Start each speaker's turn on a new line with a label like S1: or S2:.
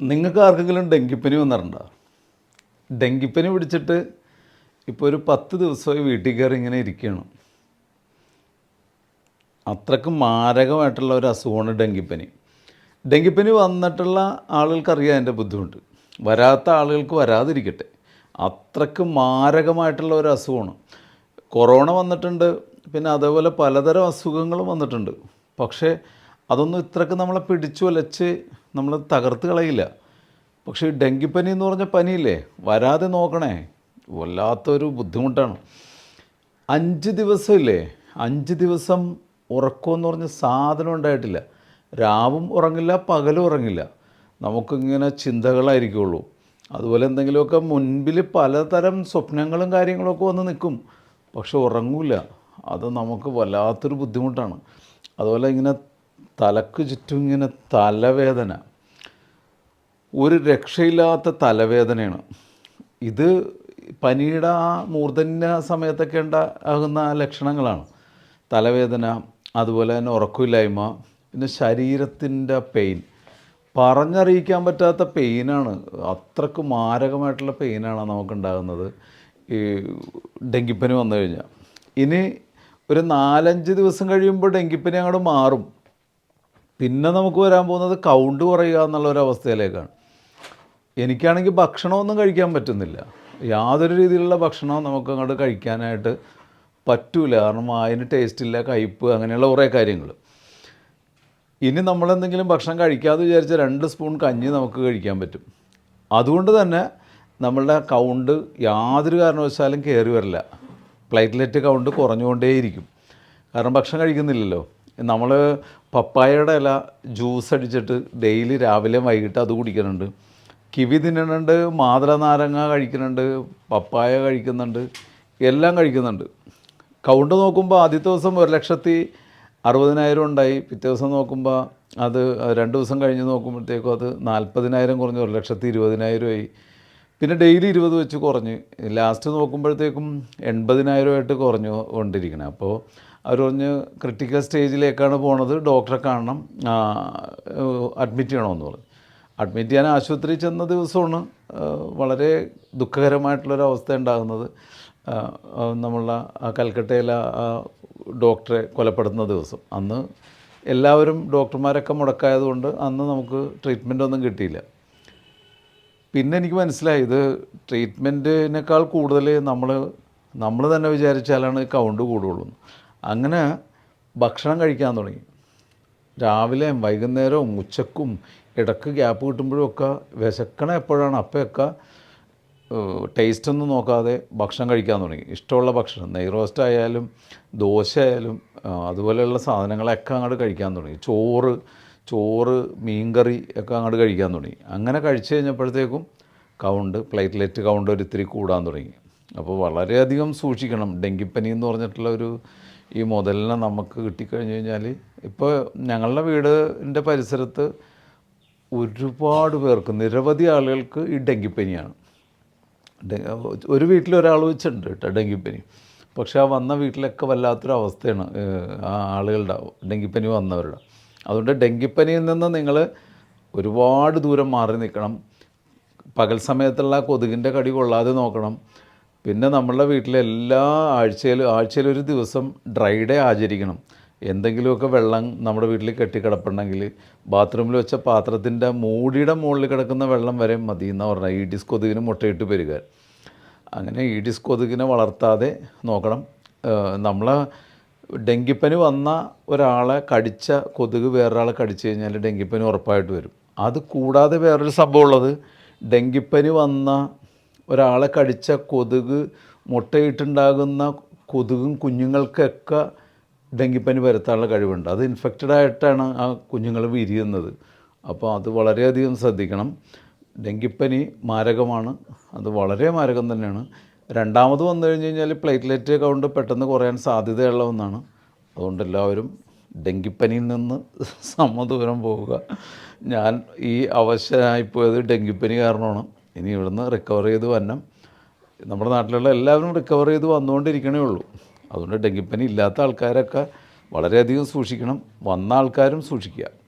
S1: നിങ്ങൾക്ക് ആർക്കെങ്കിലും ഡെങ്കിപ്പനി വന്നിട്ടുണ്ടോ? ഡെങ്കിപ്പനി പിടിച്ചിട്ട് ഇപ്പോൾ ഒരു പത്ത് ദിവസമായി വീട്ടിൽ കയറി ഇങ്ങനെ ഇരിക്കുകയാണ്. അത്രയ്ക്ക് മാരകമായിട്ടുള്ള ഒരു അസുഖമാണ് ഡെങ്കിപ്പനി. ഡെങ്കിപ്പനി വന്നിട്ടുള്ള ആളുകൾക്കറിയാം അതിന്റെ ബുദ്ധിമുട്ട്. വരാത്ത ആളുകൾക്ക് വരാതിരിക്കട്ടെ. അത്രയ്ക്ക് മാരകമായിട്ടുള്ള ഒരു അസുഖമാണ്. കൊറോണ വന്നിട്ടുണ്ട് പിന്നെ അതേപോലെ പലതരം അസുഖങ്ങളും വന്നിട്ടുണ്ട്. പക്ഷേ അതൊന്നും ഇത്രക്ക് നമ്മളെ പിടിച്ചു വലച്ച് നമ്മൾ തകർത്ത് കളയില്ല. പക്ഷേ ഡെങ്കിപ്പനി എന്ന് പറഞ്ഞ പനിയില്ലേ? വരാതെ നോക്കണേ. വല്ലാത്തൊരു ബുദ്ധിമുട്ടാണ്. അഞ്ച് ദിവസമില്ലേ? അഞ്ച് ദിവസം ഉറക്കമെന്ന് പറഞ്ഞ സാധനം ഉണ്ടായിട്ടില്ല. രാവും ഉറങ്ങില്ല പകലും ഉറങ്ങില്ല. നമുക്കിങ്ങനെ ചിന്തകളായിരിക്കുള്ളൂ. അതുപോലെ എന്തെങ്കിലുമൊക്കെ മുൻപിൽ പലതരം സ്വപ്നങ്ങളും കാര്യങ്ങളൊക്കെ വന്ന് നിൽക്കും. പക്ഷെ ഉറങ്ങൂല. അത് നമുക്ക് വല്ലാത്തൊരു ബുദ്ധിമുട്ടാണ്. അതുപോലെ ഇങ്ങനെ തലക്ക് ചുറ്റും ഇങ്ങനെ തലവേദന. ഒരു രക്ഷയില്ലാത്ത തലവേദനയാണ്. ഇത് പനിയുടെ ആ മൂർധന്യ സമയത്തൊക്കെ ഉണ്ടാകുന്ന ലക്ഷണങ്ങളാണ്. തലവേദന അതുപോലെ തന്നെ ഉറക്കമില്ലായ്മ പിന്നെ ശരീരത്തിന്റെ പെയിൻ പറഞ്ഞറിയിക്കാൻ പറ്റാത്ത പെയിനാണ് അത്രയ്ക്ക് മാരകമായിട്ടുള്ള പെയിനാണ് നമുക്കുണ്ടാകുന്നത്. ഈ ഡെങ്കിപ്പനി വന്നു കഴിഞ്ഞാൽ. ഇനി ഒരു നാലഞ്ച് ദിവസം കഴിയുമ്പോൾ ഡെങ്കിപ്പനി അങ്ങോട്ട് മാറും. പിന്നെ നമുക്ക് വരാൻ പോകുന്നത് കൗണ്ട് കുറയുക എന്നുള്ള ഒരു അവസ്ഥയിലേക്കാണ്. എനിക്കാണെങ്കിൽ ഭക്ഷണമൊന്നും കഴിക്കാൻ പറ്റുന്നില്ല. യാതൊരു രീതിയിലുള്ള ഭക്ഷണവും നമുക്ക് അങ്ങോട്ട് കഴിക്കാനായിട്ട് പറ്റൂല. കാരണം അതിന് ടേസ്റ്റ് ഇല്ല കയ്പ്പ് അങ്ങനെയുള്ള കുറേ കാര്യങ്ങൾ ഇനി നമ്മളെന്തെങ്കിലും ഭക്ഷണം കഴിക്കാതെ വിചാരിച്ച രണ്ട് സ്പൂൺ കഞ്ഞി നമുക്ക് കഴിക്കാൻ പറ്റും. അതുകൊണ്ട് തന്നെ നമ്മളുടെ കൗണ്ട് യാതൊരു കാരണവശാലും കയറി വരില്ല. പ്ലേറ്റ്ലെറ്റ് കൗണ്ട് കുറഞ്ഞുകൊണ്ടേയിരിക്കും. കാരണം ഭക്ഷണം കഴിക്കുന്നില്ലല്ലോ. നമ്മൾ പപ്പായയുടെ ഇല ജ്യൂസ് അടിച്ചിട്ട് ഡെയിലി രാവിലെ വൈകിട്ട് അത് കുടിക്കുന്നുണ്ട് കിവി തിന്നുന്നുണ്ട് മാതള നാരങ്ങ കഴിക്കുന്നുണ്ട് പപ്പായ കഴിക്കുന്നുണ്ട് എല്ലാം കഴിക്കുന്നുണ്ട്. കൗണ്ട് നോക്കുമ്പോൾ ആദ്യത്തെ ദിവസം ഒരു ലക്ഷത്തി അറുപതിനായിരം ഉണ്ടായി. പിറ്റേ ദിവസം നോക്കുമ്പോൾ അത് രണ്ട് ദിവസം കഴിഞ്ഞ് നോക്കുമ്പോഴത്തേക്കും അത് നാൽപ്പതിനായിരം കുറഞ്ഞ് ഒരു ലക്ഷത്തി ഇരുപതിനായിരമായി പിന്നെ ഡെയിലി ഇരുപത് വെച്ച് കുറഞ്ഞ്. ലാസ്റ്റ് നോക്കുമ്പോഴത്തേക്കും എൺപതിനായിരമായിട്ട് കുറഞ്ഞു കൊണ്ടിരിക്കണം. അപ്പോൾ അവർ പറഞ്ഞ് ക്രിട്ടിക്കൽ സ്റ്റേജിലേക്കാണ് പോണത്. ഡോക്ടറെ കാണണം. അഡ്മിറ്റ് ചെയ്യണമെന്ന് പറഞ്ഞു. അഡ്മിറ്റ് ചെയ്യാൻ ആശുപത്രി ചെന്ന ദിവസമാണ് വളരെ ദുഃഖകരമായിട്ടുള്ളൊരവസ്ഥ ഉണ്ടാകുന്നത്. ആ കൽക്കട്ടയിലെ ഡോക്ടറെ കൊലപ്പെടുന്ന ദിവസം. അന്ന് എല്ലാവരും ഡോക്ടർമാരൊക്കെ മുടക്കായതുകൊണ്ട് അന്ന് നമുക്ക് ട്രീറ്റ്മെന്റ് ഒന്നും കിട്ടിയില്ല. പിന്നെ എനിക്ക് മനസ്സിലായി ഇത് ട്രീറ്റ്മെന്റിനേക്കാൾ കൂടുതൽ നമ്മൾ നമ്മൾ തന്നെ വിചാരിച്ചാലാണ് കൗണ്ട് കൂടുള്ളൂ. അങ്ങനെ ഭക്ഷണം കഴിക്കാൻ തുടങ്ങി. രാവിലെ വൈകുന്നേരവും ഉച്ചക്കും ഇടയ്ക്ക് ഗ്യാപ്പ് കിട്ടുമ്പോഴും ഒക്കെ വിശക്കണ എപ്പോഴാണ് അപ്പോഴൊക്കെ ടേസ്റ്റ് ഒന്നും നോക്കാതെ ഭക്ഷണം കഴിക്കാൻ തുടങ്ങി. ഇഷ്ടമുള്ള ഭക്ഷണം നെയ് റോസ്റ്റ് ആയാലും ദോശ ആയാലും അതുപോലെയുള്ള സാധനങ്ങളൊക്കെ അങ്ങോട്ട് കഴിക്കാൻ തുടങ്ങി. ചോറ് ചോറ് മീൻകറി ഒക്കെ അങ്ങോട്ട് കഴിക്കാൻ തുടങ്ങി. അങ്ങനെ കഴിച്ചു കഴിഞ്ഞപ്പോഴത്തേക്കും കൗണ്ട് പ്ലേറ്റ്ലെറ്റ് കൗണ്ട് ഒരു ഇത്തിരി കൂടാൻ തുടങ്ങി. അപ്പോൾ വളരെയധികം സൂക്ഷിക്കണം. ഡെങ്കിപ്പനി എന്ന് പറഞ്ഞിട്ടുള്ള ഒരു ഈ മുതലിനെ നമുക്ക് കിട്ടിക്കഴിഞ്ഞ് കഴിഞ്ഞാൽ ഇപ്പോൾ ഞങ്ങളുടെ വീടിന്റെ പരിസരത്ത് ഒരുപാട് പേർക്ക് നിരവധി ആളുകൾക്ക് ഈ ഡെങ്കിപ്പനിയാണ്. ഒരു വീട്ടിൽ ഒരാൾ വെച്ചിട്ടുണ്ട് കേട്ടോ ഡെങ്കിപ്പനി. പക്ഷേ ആ വന്ന വീട്ടിലൊക്കെ വല്ലാത്തൊരു അവസ്ഥയാണ് ആ ആളുകളുടെ ഡെങ്കിപ്പനി വന്നവരുടെ. അതുകൊണ്ട് ഡെങ്കിപ്പനിയിൽ നിന്ന് നിങ്ങൾ ഒരുപാട് ദൂരം മാറി നിൽക്കണം. പകൽ സമയത്തുള്ള കൊതുകിന്റെ കടി കൊള്ളാതെ നോക്കണം. പിന്നെ നമ്മളുടെ വീട്ടിലെ എല്ലാ ആഴ്ചയിലും ആഴ്ചയിൽ ഒരു ദിവസം ഡ്രൈ ഡേ ആചരിക്കണം. എന്തെങ്കിലുമൊക്കെ വെള്ളം നമ്മുടെ വീട്ടിൽ കെട്ടിക്കിടപ്പുണ്ടെങ്കിൽ ബാത്റൂമിൽ വെച്ച പാത്രത്തിന്റെ മൂടിയുടെ മുകളിൽ കിടക്കുന്ന വെള്ളം വരെ മതി എന്നാണ് ഈ ഈഡിസ് കൊതുകിന് മുട്ടയിട്ട് വരിക അങ്ങനെ ഈഡിസ് കൊതുകിനെ വളർത്താതെ നോക്കണം. നമ്മളെ ഡെങ്കിപ്പനി വന്ന ഒരാളെ കടിച്ച കൊതുക് വേറൊരാളെ കടിച്ചു കഴിഞ്ഞാൽ ഡെങ്കിപ്പനി ഉറപ്പായിട്ട് വരും. അത് കൂടാതെ വേറൊരു സംഭവം ഉള്ളത്. ഡെങ്കിപ്പനി വന്ന ഒരാളെ കടിച്ച കൊതുക് മുട്ടയിട്ടുണ്ടാകുന്ന കൊതുകും കുഞ്ഞുങ്ങൾക്കൊക്കെ ഡെങ്കിപ്പനി വരുത്താനുള്ള കഴിവുണ്ട്. അത് ഇൻഫെക്റ്റഡ് ആയിട്ടാണ് ആ കുഞ്ഞുങ്ങൾ വിരിയുന്നത്. അപ്പോൾ അത് വളരെയധികം ശ്രദ്ധിക്കണം. ഡെങ്കിപ്പനി മാരകമാണ്. അത് വളരെ മാരകം തന്നെയാണ്. രണ്ടാമത് വന്നു കഴിഞ്ഞ് കഴിഞ്ഞാൽ പ്ലേറ്റ്ലെറ്റ് കൗണ്ട് പെട്ടെന്ന് കുറയാൻ സാധ്യതയുള്ള ഒന്നാണ്. അതുകൊണ്ട് എല്ലാവരും ഡെങ്കിപ്പനിയിൽ നിന്ന് സമദൂരം പോവുക. ഞാൻ ഈ അവശനായിപ്പോയത് ഡെങ്കിപ്പനി കാരണമാണ്. ഇനി ഇവിടുന്ന് റിക്കവർ ചെയ്ത് വരണം. നമ്മുടെ നാട്ടിലുള്ള എല്ലാവരും റിക്കവർ ചെയ്ത് വന്നുകൊണ്ടിരിക്കണേ ഉള്ളൂ. അതുകൊണ്ട് ഡെങ്കിപ്പനി ഇല്ലാത്ത ആൾക്കാരൊക്കെ വളരെയധികം സൂക്ഷിക്കണം. വന്ന ആൾക്കാരും സൂക്ഷിക്കുക.